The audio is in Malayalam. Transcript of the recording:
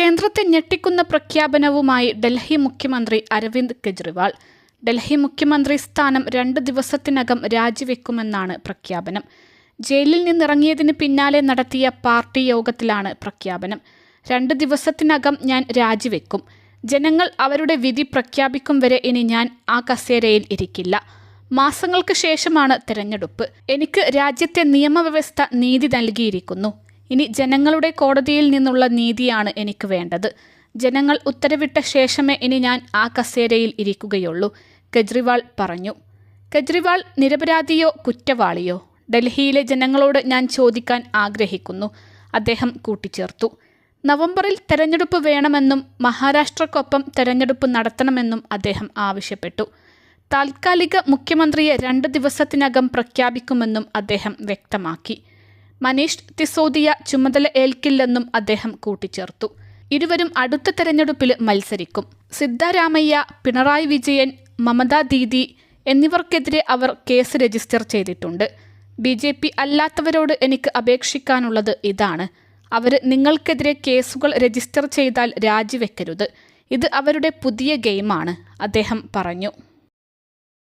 കേന്ദ്രത്തെ ഞെട്ടിക്കുന്ന പ്രഖ്യാപനവുമായി ഡൽഹി മുഖ്യമന്ത്രി അരവിന്ദ് കെജ്രിവാൾ. ഡൽഹി മുഖ്യമന്ത്രി സ്ഥാനം രണ്ട് ദിവസത്തിനകം രാജിവെക്കുമെന്നാണ് പ്രഖ്യാപനം. ജയിലിൽ നിന്നിറങ്ങിയതിന് പിന്നാലെ നടത്തിയ പാർട്ടി യോഗത്തിലാണ് പ്രഖ്യാപനം. രണ്ട് ദിവസത്തിനകം ഞാൻ രാജിവെക്കും. ജനങ്ങൾ അവരുടെ വിധി പ്രഖ്യാപിക്കും വരെ ഇനി ഞാൻ ആ കസേരയിൽ ഇരിക്കില്ല. മാസങ്ങൾക്ക് ശേഷമാണ് തെരഞ്ഞെടുപ്പ്. എനിക്ക് രാജ്യത്തെ നിയമവ്യവസ്ഥ നീതി നൽകിയിരിക്കുന്നു. ഇനി ജനങ്ങളുടെ കോടതിയിൽ നിന്നുള്ള നീതിയാണ് എനിക്ക് വേണ്ടത്. ജനങ്ങൾ ഉത്തരവിട്ട ശേഷമേ ഇനി ഞാൻ ആ കസേരയിൽ ഇരിക്കുകയുള്ളൂ കെജ്രിവാൾ പറഞ്ഞു. കെജ്രിവാൾ നിരപരാധിയോ കുറ്റവാളിയോ? ഡൽഹിയിലെ ജനങ്ങളോട് ഞാൻ ചോദിക്കാൻ ആഗ്രഹിക്കുന്നു അദ്ദേഹം കൂട്ടിച്ചേർത്തു. നവംബറിൽ തെരഞ്ഞെടുപ്പ് വേണമെന്നും മഹാരാഷ്ട്രക്കൊപ്പം തെരഞ്ഞെടുപ്പ് നടത്തണമെന്നും അദ്ദേഹം ആവശ്യപ്പെട്ടു. താൽക്കാലിക മുഖ്യമന്ത്രിയെ രണ്ട് ദിവസത്തിനകം പ്രഖ്യാപിക്കുമെന്നും അദ്ദേഹം വ്യക്തമാക്കി. മനീഷ് തിസോദിയ ചുമതല ഏൽക്കില്ലെന്നും അദ്ദേഹം കൂട്ടിച്ചേർത്തു. ഇരുവരും അടുത്ത തെരഞ്ഞെടുപ്പിൽ മത്സരിക്കും. സിദ്ധാരാമയ്യ പിണറായി വിജയൻ മമതാ ദീദി എന്നിവർക്കെതിരെ അവർ കേസ് രജിസ്റ്റർ ചെയ്തിട്ടുണ്ട്. ബി ജെ പി അല്ലാത്തവരോട് എനിക്ക് അപേക്ഷിക്കാനുള്ളത് ഇതാണ്. അവർ നിങ്ങൾക്കെതിരെ കേസുകൾ രജിസ്റ്റർ ചെയ്താൽ രാജിവെക്കരുത്. ഇത് അവരുടെ പുതിയ ഗെയിമാണ് അദ്ദേഹം പറഞ്ഞു.